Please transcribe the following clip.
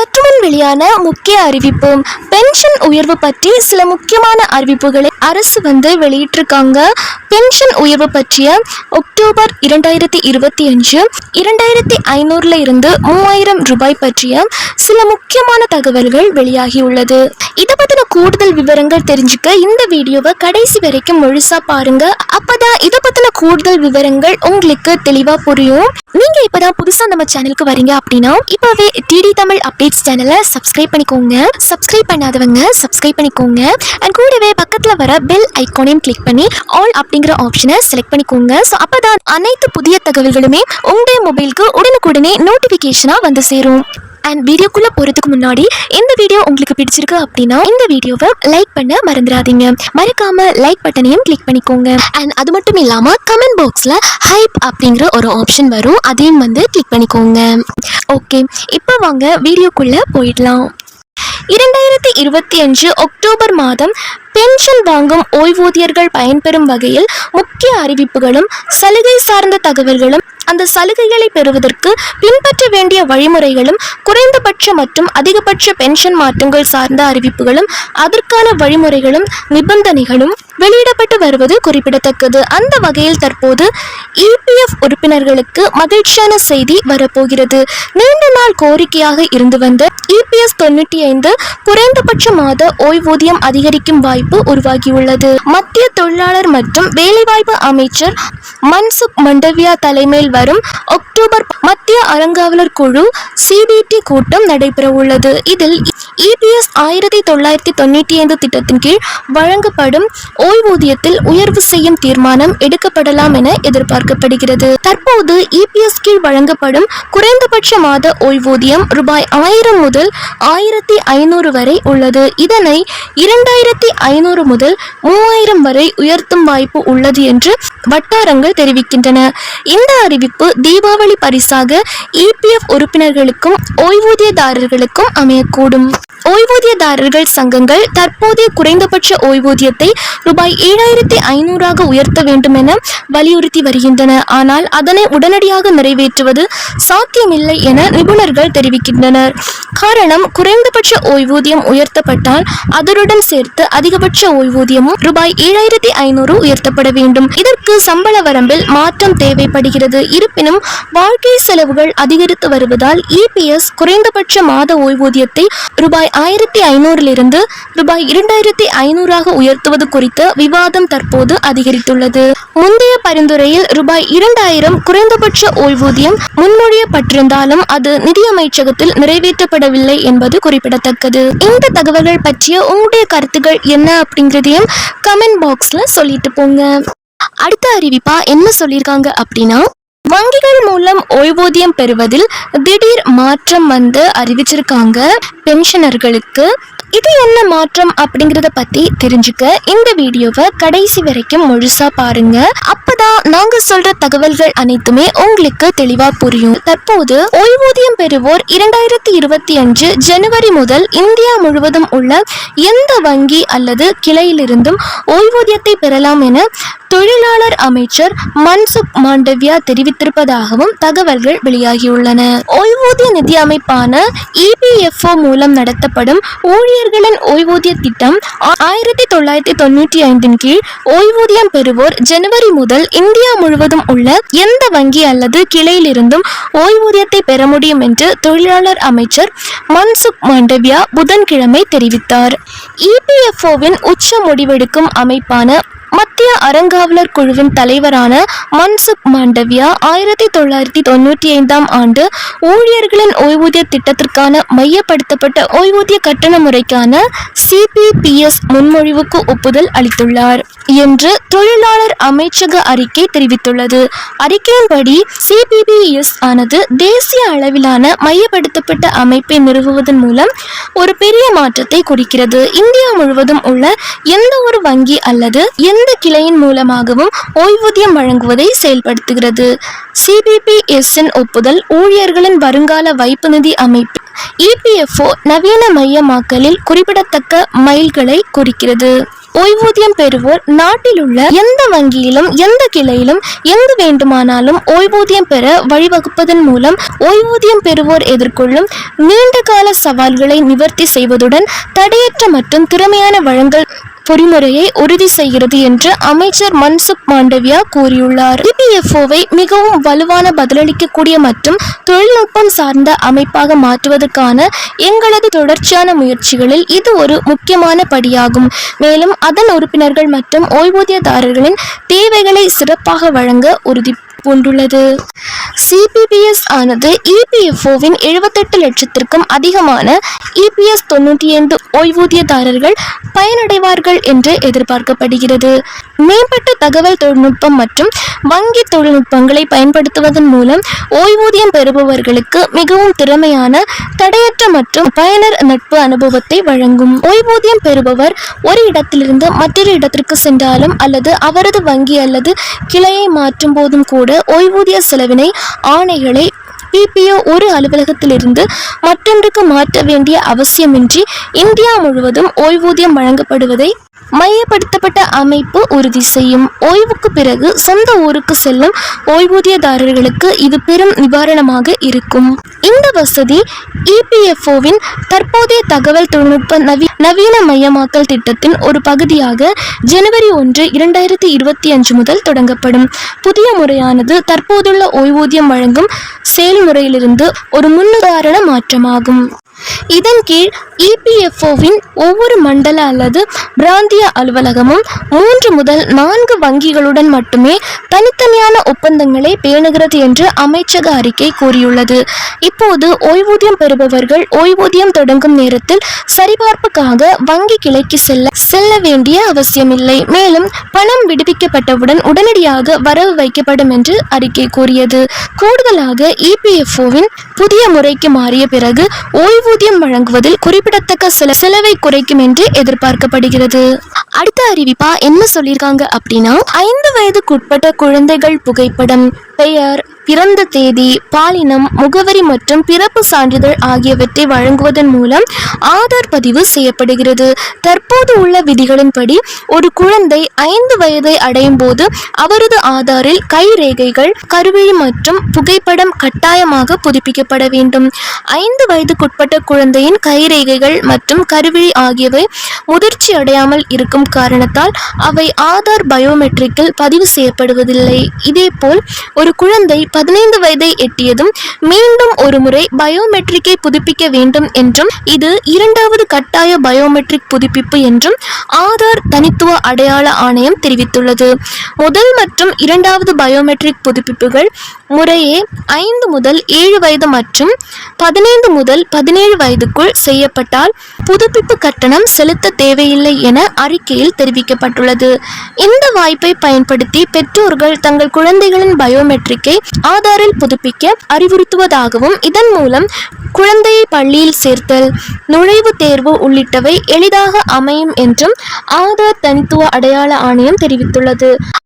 சற்றுமுன் வெளியான முக்கிய அறிவிப்பு பென்ஷன் உயர்வு பற்றி சில முக்கியமான அறிவிப்புகளை அரசு வந்து வெளியிட்டிருக்காங்க. பென்ஷன் உயர்வு பற்றிய அக்டோபர் இரண்டாயிரத்தி இருபத்தி அஞ்சு இரண்டாயிரத்தி ஐநூறுல இருந்து மூவாயிரம் ரூபாய் பற்றிய சில முக்கியமான தகவல்கள் வெளியாகியுள்ளது. இதை பற்றின கூடுதல் விவரங்கள் தெரிஞ்சுக்க இந்த வீடியோவை கடைசி வரைக்கும் முழுசா பாருங்க. அப்பதான் இதை பற்றின கூடுதல் விவரங்கள் உங்களுக்கு தெளிவா புரியும். நீங்க இப்பதான் புதுசா நம்ம சேனலுக்கு வரீங்க அப்படின்னா இப்பவே டிடி தமிழ் அப்டேட்ஸ் சேனலை சப்ஸ்கிரைப் பண்ணிக்கோங்க. சப்ஸ்கிரைப் பண்ணாதவங்க சப்ஸ்கிரைப் பண்ணிக்கோங்க. அண்ட் கூடவே பக்கத்தில் வர பெல் ஐகானையும் கிளிக் பண்ணி ஆல் அப்படிங்கிற ஆப்ஷனை செலக்ட் பண்ணிக்கோங்க. ஸோ அப்போ தான் அனைத்து புதிய தகவல்களுமே உங்களுடைய மொபைலுக்கு உடனுக்குடனே நோட்டிஃபிகேஷனாக வந்து சேரும். அண்ட் வீடியோக்குள்ள போறதுக்கு முன்னாடி இந்த வீடியோ உங்களுக்கு பிடிச்சிருக்கு அப்படின்னா இந்த வீடியோவை லைக் பண்ண மறந்துடாதீங்க. மறக்காம லைக் பட்டனையும் கிளிக் பண்ணிக்கோங்க. அண்ட் அது மட்டும் இல்லாம கமெண்ட் பாக்ஸ்ல ஹைப் அப்படிங்கிற ஒரு ஆப்ஷன் வரும். அதையும் வந்து கிளிக் பண்ணிக்கோங்க. ஓகே இப்போ வாங்க வீடியோக்குள்ள போயிடலாம். இரண்டாயிரத்தி இருபத்தி அஞ்சு அக்டோபர் மாதம் பென்ஷன் வாங்கும் ஓய்வூதியர்கள் பயன்பெறும் வகையில் முக்கிய அறிவிப்புகளும் சலுகை சார்ந்த தகவல்களும் அந்த சலுகைகளை பெறுவதற்கு பின்பற்ற வேண்டிய வழிமுறைகளும் குறைந்தபட்ச மற்றும் அதிகபட்ச பென்ஷன் மாற்றங்கள் சார்ந்த அறிவிப்புகளும் அதற்கான வழிமுறைகளும் நிபந்தனைகளும் வெளியிடப்பட்டு வருவது குறிப்பிடத்தக்கது. அந்த வகையில் தற்போது இபிஎஃப் உறுப்பினர்களுக்கு மகிழ்ச்சியான செய்தி வரப்போகிறது. நீண்ட நாள் கோரிக்கையாக இருந்து வந்த இபிஎஸ் தொண்ணூற்றி ஐந்து குறைந்தபட்ச மாத ஓய்வூதியம் அதிகரிக்கும் வாய்ப்பு உருவாகியுள்ளது. மத்திய தொழிலாளர் மற்றும் வேலைவாய்ப்பு அமைச்சர் மன்சுக் மண்டவியா தலைமையில் வரும் ஒக் அக்டோபர் மத்திய அறங்காவலர் குழு சிபிடி கூட்டம் நடைபெற உள்ளது. இதில் இபிஎஸ் ஆயிரத்தி தொள்ளாயிரத்தி தொண்ணூற்றி ஐந்து திட்டத்தின் கீழ் வழங்கப்படும் ஓய்வூதியத்தில் உயர்வு செய்யும் தீர்மானம் எடுக்கப்படலாம் என எதிர்பார்க்கப்படுகிறது. தற்போது இபிஎஸ் கீழ் வழங்கப்படும் குறைந்தபட்ச மாத ஓய்வூதியம் ரூபாய் ஆயிரம் முதல் ஆயிரத்தி ஐநூறு வரை உள்ளது. இதனை இரண்டாயிரத்தி ஐநூறு முதல் மூவாயிரம் வரை உயர்த்தும் வாய்ப்பு உள்ளது என்று வட்டாரங்கள் தெரிவிக்கின்றன. இந்த அறிவிப்பு தீபாவளி பரிசாக இபிஎஃப் உறுப்பினர்களுக்கும் ஓய்வூதியதாரர்களுக்கும் அமையக்கூடும். ஓய்வூதியதாரர்கள் சங்கங்கள் தற்போதைய குறைந்தபட்ச ஓய்வூதியத்தை ரூபாய் ஏழாயிரத்தி ஐநூறாக உயர்த்த வேண்டும் என வலியுறுத்தி வருகின்றன. ஆனால் அதனை உடனடியாக நிறைவேற்றுவது சாத்தியமில்லை என நிபுணர்கள் தெரிவிக்கின்றனர். காரணம் குறைந்தபட்ச ஓய்வூதியம் உயர்த்தப்பட்டால் அதனுடன் சேர்த்து அதிகபட்ச ஓய்வூதியமும் ரூபாய் ஏழாயிரத்தி ஐநூறு உயர்த்தப்பட வேண்டும். இதற்கு சம்பள வரம்பில் மாற்றம் தேவைப்படுகிறது. இருப்பினும் வாழ்க்கை செலவுகள் அதிகரித்து வருவதால் இபிஎஸ் குறைந்தபட்ச மாத ஓய்வூதியத்தை ரூபாய் ஆயிரத்தி ஐநூறிலிருந்து ரூபாய் இரண்டாயிரத்தி ஐநூறாக உயர்த்துவது குறித்து விவாதம் தற்போது அதிகரித்துள்ளது. முந்தைய பரிந்துரையில் ரூபாய் இரண்டாயிரம் குறைந்தபட்ச ஓய்வூதியம் முன்மொழியப்பட்டிருந்தாலும் அது நிதியமைச்சகத்தில் நிறைவேற்றப்படவில்லை என்பது குறிப்பிடத்தக்கது. இந்த தகவல்கள் பற்றிய உங்களுடைய கருத்துக்கள் என்ன அப்படிங்கிறதையும் கமெண்ட் பாக்ஸ்ல சொல்லிட்டு போங்க. அடுத்த அறிவிப்பா என்ன சொல்லியிருக்காங்க அப்படின்னா வங்கிகள் மூலம் ஓய்வூதியம் பெறுவதில் திடீர் மாற்றம் வந்து அறிவிச்சிருக்காங்க. பென்ஷனர்களுக்கு இது என்ன மாற்றம் அப்படிங்கறத பத்தி தெரிஞ்சுக்க இந்த வீடியோவை கடைசி வரைக்கும் முழுசா பாருங்க. அப்பதான் நாங்க சொல்ற தகவல்கள் அனைத்துமே உங்களுக்கு தெளிவா புரியும். தற்போது ஓய்வூதியம் பெறுவோர் இரண்டாயிரத்தி இருபத்தி அஞ்சு ஜனவரி முதல் இந்தியா முழுவதும் உள்ள எந்த வங்கி அல்லது கிளையிலிருந்தும் ஓய்வூதியத்தை பெறலாம் என தொழிலாளர் அமைச்சர் மன்சுக் மாண்டவியா தெரிவித்திருப்பதாகவும் தகவல்கள் வெளியாகியுள்ளன. ஓய்வூதிய நிதி அமைப்பான இபிஎஃப்ஓ மூலம் நடத்தப்படும் ஊழியர்களின் ஓய்வூதிய திட்டம் ஆயிரத்தி தொள்ளாயிரத்தி தொண்ணூற்றி ஐந்தின் கீழ் ஓய்வூதியம் பெறுவோர் ஜனவரி முதல் இந்தியா முழுவதும் உள்ள எந்த வங்கி அல்லது கிளையிலிருந்தும் ஓய்வூதியத்தை பெற முடியும் என்று தொழிலாளர் அமைச்சர் மன்சுக் மாண்டவியா புதன்கிழமை தெரிவித்தார். இபிஎஃப்ஓவின் உச்ச முடிவெடுக்கும் அமைப்பான இந்திய அறங்காவலர் குழுவின் தலைவரான மன்சுக் மாண்டவியா ஆயிரத்தி தொள்ளாயிரத்தி தொண்ணூற்றி ஐந்தாம் ஆண்டு ஊழியர்களின் ஓய்வூதிய திட்டத்திற்கான மையப்படுத்தப்பட்ட ஓய்வூதிய கட்டண முறைக்கான சிபிபிஎஸ் முன்மொழிவுக்கு ஒப்புதல் அளித்துள்ளார் என்று தொழிலாளர் அமைச்சக அறிக்கை தெரிவித்துள்ளது. அறிக்கையின்படி சிபிபிஎஸ் ஆனது தேசிய அளவிலான மையப்படுத்தப்பட்ட அமைப்பை நிறுவுவதன் மூலம் ஒரு பெரிய மாற்றத்தை குறிக்கிறது. இந்தியா முழுவதும் உள்ள எந்த ஒரு வங்கி அல்லது எந்த கிளையின் மூலமாகவும் ஓய்வூதியம் வழங்குவதை செயல்படுத்துகிறது. சிபிபிஎஸ்என் ஒப்புதல் ஊழியர்களின் வருங்கால வைப்பு நிதி அமைப்பு இபிஎஃப்ஓ நவீன மையமாக்கலில் குறிப்பிடத்தக்க மைல்களை குறிக்கிறது. ஓய்வூதியம் பெறுவோர் நாட்டில் உள்ள எந்த வங்கியிலும் எந்த கிளையிலும் எங்கு வேண்டுமானாலும் ஓய்வூதியம் பெற வழிவகுப்பதன் மூலம் ஓய்வூதியம் பெறுவோர் எதிர்கொள்ளும் நீண்டகால சவால்களை நிவர்த்தி செய்வதுடன் தடையற்ற மற்றும் திறமையான வழங்கல் பொறிமுறையை உறுதி செய்கிறது என்று அமைச்சர் மன்சுக் மாண்டவியா கூறியுள்ளார். இபிஎஃப்ஓவை மிகவும் வலுவான பதிலளிக்கக்கூடிய மற்றும் தொழில்நுட்பம் சார்ந்த அமைப்பாக மாற்றுவதற்கான எங்களது தொடர்ச்சியான முயற்சிகளில் இது ஒரு முக்கியமான படியாகும். மேலும் அதன் உறுப்பினர்கள் மற்றும் ஓய்வூதியதாரர்களின் தேவைகளை சிறப்பாக வழங்க உறுதி கொண்டுள்ளது. சிபிபிஎஸ் ஆனது இபிஎஃப்ஓவின் எழுபத்தெட்டு லட்சத்திற்கும் அதிகமான இபிஎஸ் தொண்ணூற்றி ஐந்து ஓய்வூதியதாரர்கள் பயனடைவார்கள் என்று எதிர்பார்க்கப்படுகிறது. மேம்பட்ட தகவல் தொழில்நுட்பம் மற்றும் வங்கி தொழில்நுட்பங்களை பயன்படுத்துவதன் மூலம் ஓய்வூதியம் பெறுபவர்களுக்கு மிகவும் திறமையான தடையற்ற மற்றும் பயனர் நட்பு அனுபவத்தை வழங்கும். ஓய்வூதியம் பெறுபவர் ஒரு இடத்திலிருந்து மற்றொரு இடத்திற்கு சென்றாலும் அல்லது அவரது வங்கி அல்லது கிளையை மாற்றும் போதும் கூட ஓய்வூதிய செலவினை ஆணைகளை பிபிஓ ஒரு அலுவலகத்திலிருந்து மற்றொன்றுக்கு மாற்ற வேண்டிய அவசியமின்றி இந்தியா முழுவதும் ஓய்வூதியம் வழங்கப்படுவதை மையப்படுத்தப்பட்ட அமைப்பு உறுதி செய்யும். ஓய்வுக்கு பிறகு சொந்த ஊருக்கு செல்லும் ஓய்வூதியதாரர்களுக்கு இது பெரும் நிவாரணமாக இருக்கும். இந்த வசதி இபிஎஃப்ஓவின் தற்போதைய தகவல் தொழில்நுட்ப நவி நவீனமயமாக்கல் திட்டத்தின் ஒரு பகுதியாக ஜனவரி ஒன்று இரண்டாயிரத்தி இருபத்தி அஞ்சு முதல் தொடங்கப்படும். புதிய முறையானது தற்போதுள்ள ஓய்வூதியம் வழங்கும் செயல்முறையிலிருந்து ஒரு முன்னுதாரண மாற்றமாகும். இதன் கீழ் இபிஎஃப்ஓவின் ஒவ்வொரு மண்டல அல்லது பிராந்திய அலுவலகமும் மூன்று முதல் நான்கு வங்கிகளுடன் மட்டுமே தனித்தனியான ஒப்பந்தங்களை பேணுகிறது என்று அமைச்சக அறிக்கை கூறியுள்ளது. இப்போது ஓய்வூதியம் பெறுபவர்கள் ஓய்வூதியம் தொடங்கும் நேரத்தில் சரிபார்ப்புக்காக வங்கி கிளைக்கு செல்ல செல்ல வேண்டிய அவசியமில்லை. மேலும் பணம் விடுவிக்கப்பட்டவுடன் உடனடியாக வரவு வைக்கப்படும் என்று அறிக்கை கூறியது. கூடுதலாக இபிஎஃப்ஓவின் புதிய முறைக்கு மாறிய பிறகு ஓய்வூதியம் வழங்குவதில் குறிப்பிடத்தக்க சில செலவை குறைக்கும் என்று எதிர்பார்க்கப்படுகிறது. அடுத்த அறிவிப்பா என்ன சொல்லியிருக்காங்க அப்படின்னா ஐந்து வயதுக்குட்பட்ட குழந்தைகள் புகைப்படம். பெயர் பிறந்த தேதி பாலினம் முகவரி மற்றும் பிறப்பு சான்றிதழ் ஆகியவற்றை வழங்குவதன் மூலம் ஆதார் பதிவு செய்யப்படுகிறது. தற்போது உள்ள விதிகளின்படி ஒரு குழந்தை ஐந்து வயதை அடையும் போது அவரது ஆதாரில் கைரேகைகள் கருவிழி மற்றும் புகைப்படம் கட்டாயமாக புதுப்பிக்கப்பட வேண்டும். ஐந்து வயதுக்குட்பட்ட குழந்தையின் கைரேகைகள் மற்றும் கருவிழி ஆகியவை முதிர்ச்சி அடையாமல் இருக்கும் காரணத்தால் அவை ஆதார் பயோமெட்ரிக்கில் பதிவு செய்யப்படுவதில்லை. இதேபோல் ஒரு குழந்தை பதினைந்து வயதை எட்டியதும் மீண்டும் ஒருமுறை பயோமெட்ரிக்கை புதுப்பிக்க வேண்டும் என்றும் இது இரண்டாவது கட்டாய பயோமெட்ரிக் புதுப்பிப்பு என்றும் ஆதார் தனித்துவ அடையாள ஆணையம் தெரிவித்துள்ளது. முதல் மற்றும் இரண்டாவது பயோமெட்ரிக் புதுப்பிப்புகள் முறையே ஐந்து முதல் ஏழு வயது மற்றும் பதினைந்து முதல் பதினேழு வயதுக்குள் செய்யப்பட்டால் புதுப்பிப்பு கட்டணம் செலுத்த தேவையில்லை என அறிக்கையில் தெரிவிக்கப்பட்டுள்ளது. இந்த வாய்ப்பை பயன்படுத்தி பெற்றோர்கள் தங்கள் குழந்தைகளின் பயோமெட்ரிக் பயோமெட்ரிக்கை ஆதாரில் புதுப்பிக்க அறிவுறுத்துவதாகவும் இதன் மூலம் குழந்தையை பள்ளியில் சேர்த்தல் நுழைவுத் தேர்வு உள்ளிட்டவை எளிதாக அமையும் என்றும் ஆதார் தனித்துவ அடையாள ஆணையம் தெரிவித்துள்ளது.